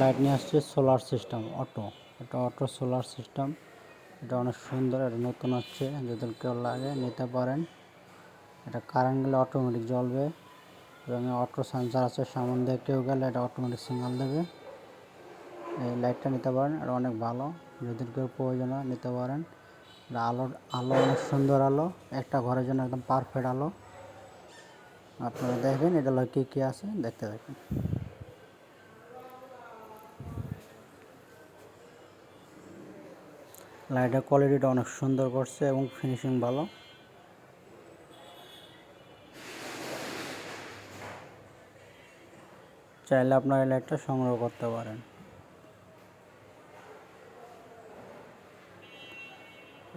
Light নিয়ে আসছে solar system, auto. এটা অটো সোলার সিস্টেম। এটা অনেক সুন্দর, এটা নতুন হচ্ছে, যদি কেউ লাগে নিতে পারেন। এটা কারেন্ট গেলে অটোমেটিক জ্বলবে, এবং অটো সেন্সার আছে সামন দিয়ে কেউ গেলে এটা অটোমেটিক সিগনাল দেবে। এই লাইটটা নিতে পারেন, এটা অনেক ভালো, যদি কেউ প্রয়োজন হয় নিতে পারেন। এটা আলো আলো অনেক সুন্দর আলো, একটা ঘরের জন্য একদম পারফেক্ট আলো। আপনারা দেখবেন, এটা কী কী আছে, দেখতে দেখেন লাইটের কোয়ালিটিটা অনেক সুন্দর করছে এবং ফিনিশিং ভালো। চাইলে আপনার এই লাইটটা সংগ্রহ করতে পারেন।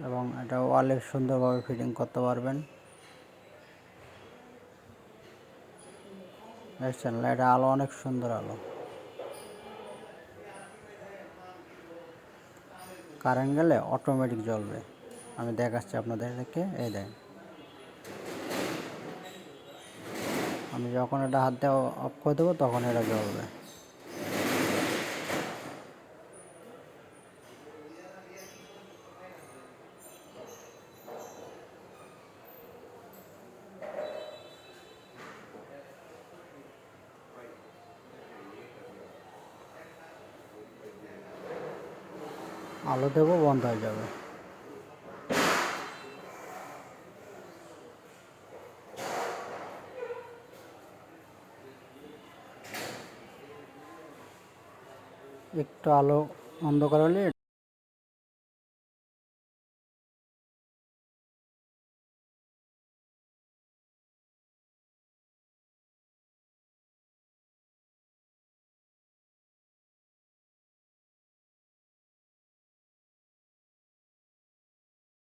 এবং এটা ওয়ালে সুন্দরভাবে ফিটিং করতে পারবেন। দেখছেন, লাইটের আলো অনেক সুন্দর আলো। কারেন্ট গেলে অটোমেটিক জ্বলবে। আমি দেখাচ্ছি আপনাদেরকে, এই দেখ আমি যখন এটা হাত দেওয়া অফ করে দেবো, তখন এটা জ্বলবে। আলো দেবো বন্ধ হয়ে যাবে। একটু আলো অন্ধকার হলে